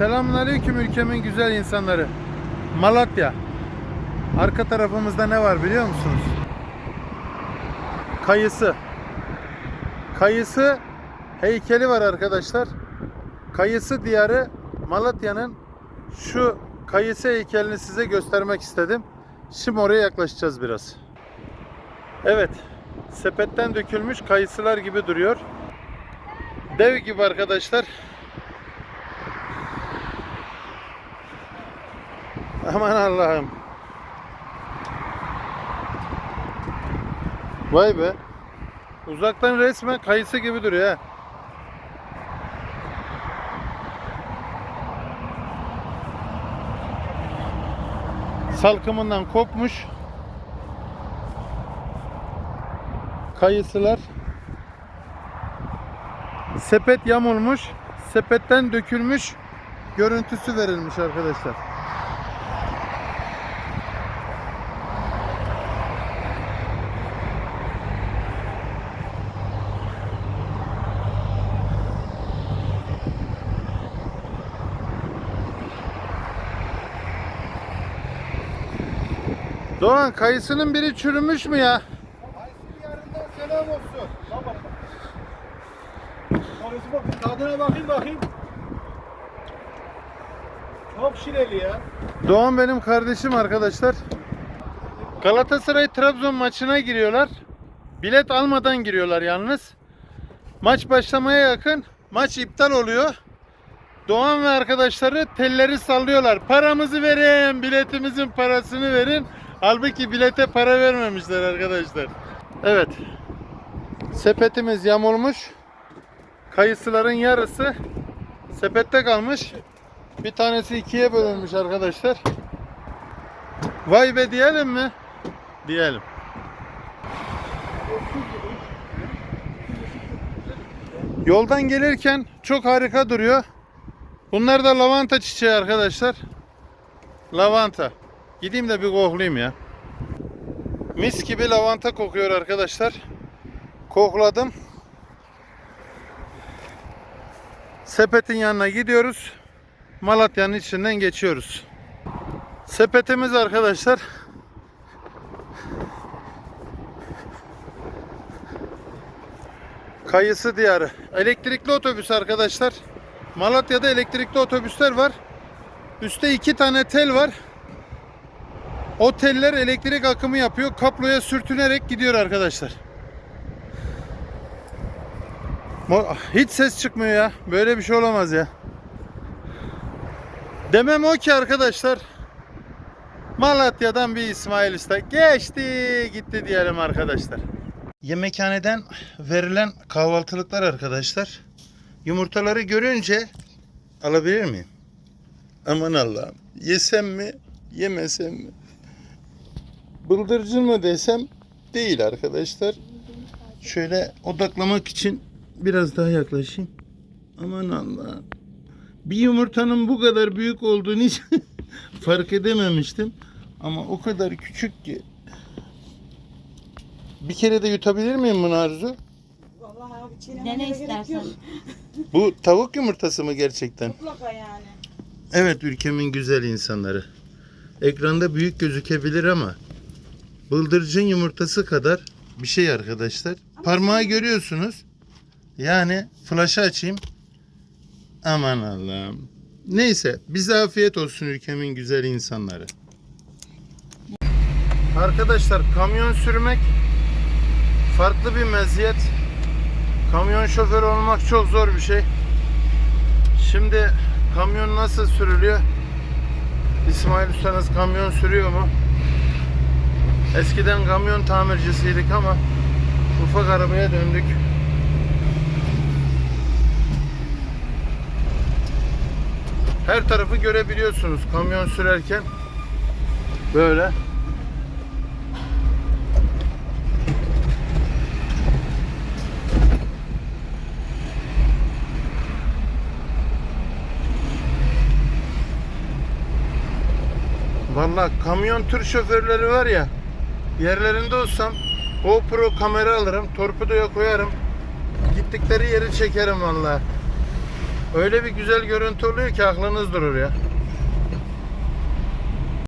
Selamünaleyküm ülkemin güzel insanları. Malatya. Arka tarafımızda ne var biliyor musunuz? Kayısı. Kayısı heykeli var arkadaşlar. Kayısı diyarı Malatya'nın şu kayısı heykelini size göstermek istedim. Şimdi oraya yaklaşacağız biraz. Evet. Sepetten dökülmüş kayısılar gibi duruyor. Dev gibi arkadaşlar. Aman Allah'ım. Vay be. Uzaktan resmen kayısı gibi duruyor. Salkımından kopmuş. Kayısılar. Sepet yamulmuş. Sepetten dökülmüş. Görüntüsü verilmiş arkadaşlar. Doğan kayısının biri çürümüş mü ya? Aysin yarından selam olsun. Bak bak. Karısı bak tadına bakayım bakayım. Çok şireli ya. Doğan benim kardeşim arkadaşlar. Galatasaray Trabzon maçına giriyorlar. Bilet almadan giriyorlar yalnız. Maç başlamaya yakın maç iptal oluyor. Doğan ve arkadaşları telleri sallıyorlar. Paramızı verin, biletimizin parasını verin. Halbuki bilete para vermemişler arkadaşlar. Evet. Sepetimiz yamulmuş. Kayısıların yarısı sepette kalmış. Bir tanesi ikiye bölünmüş arkadaşlar. Vay be diyelim mi? Diyelim. Yoldan gelirken çok harika duruyor. Bunlar da lavanta çiçeği arkadaşlar. Lavanta. Gideyim de bir koklayayım ya. Mis gibi lavanta kokuyor arkadaşlar. Kokladım. Sepetin yanına gidiyoruz. Malatya'nın içinden geçiyoruz. Sepetimiz arkadaşlar. Kayısı diyarı. Elektrikli otobüs arkadaşlar. Malatya'da elektrikli otobüsler var. Üste iki tane tel var. O teller elektrik akımı yapıyor. Kaploya sürtünerek gidiyor arkadaşlar. Hiç ses çıkmıyor ya. Böyle bir şey olamaz ya. Demem o ki arkadaşlar. Malatya'dan bir İsmail Usta geçti gitti diyelim arkadaşlar. Yemekhaneden verilen kahvaltılıklar arkadaşlar. Yumurtaları görünce alabilir miyim? Aman Allah'ım. Yesem mi? Yemesem mi? Bıldırcın mı desem? Değil arkadaşlar. Şöyle odaklamak için biraz daha yaklaşayım. Aman Allah'ım. Bir yumurtanın bu kadar büyük olduğunu hiç fark edememiştim. Ama o kadar küçük ki. Bir kere de yutabilir miyim bunu Arzu? Vallahi abi Ne çiğnemene ne gerek istersen. yok. Bu tavuk yumurtası mı gerçekten? Mutlaka yani. Evet ülkemin güzel insanları. Ekranda büyük gözükebilir ama bıldırcın yumurtası kadar bir şey arkadaşlar. Parmağı görüyorsunuz. Yani flaşı açayım. Aman Allah'ım. Neyse bize afiyet olsun ülkemin güzel insanları. Arkadaşlar kamyon sürmek farklı bir meziyet. Kamyon şoförü olmak çok zor bir şey. Şimdi kamyon nasıl sürülüyor? İsmail Ustanız kamyon sürüyor mu? Eskiden kamyon tamircisiydik ama ufak arabaya döndük. Her tarafı görebiliyorsunuz kamyon sürerken. Böyle. Vallahi kamyon tır şoförleri var ya yerlerinde olsam GoPro kamera alırım torpidoya koyarım gittikleri yeri çekerim vallahi. Öyle bir güzel görüntü oluyor ki aklınız durur ya.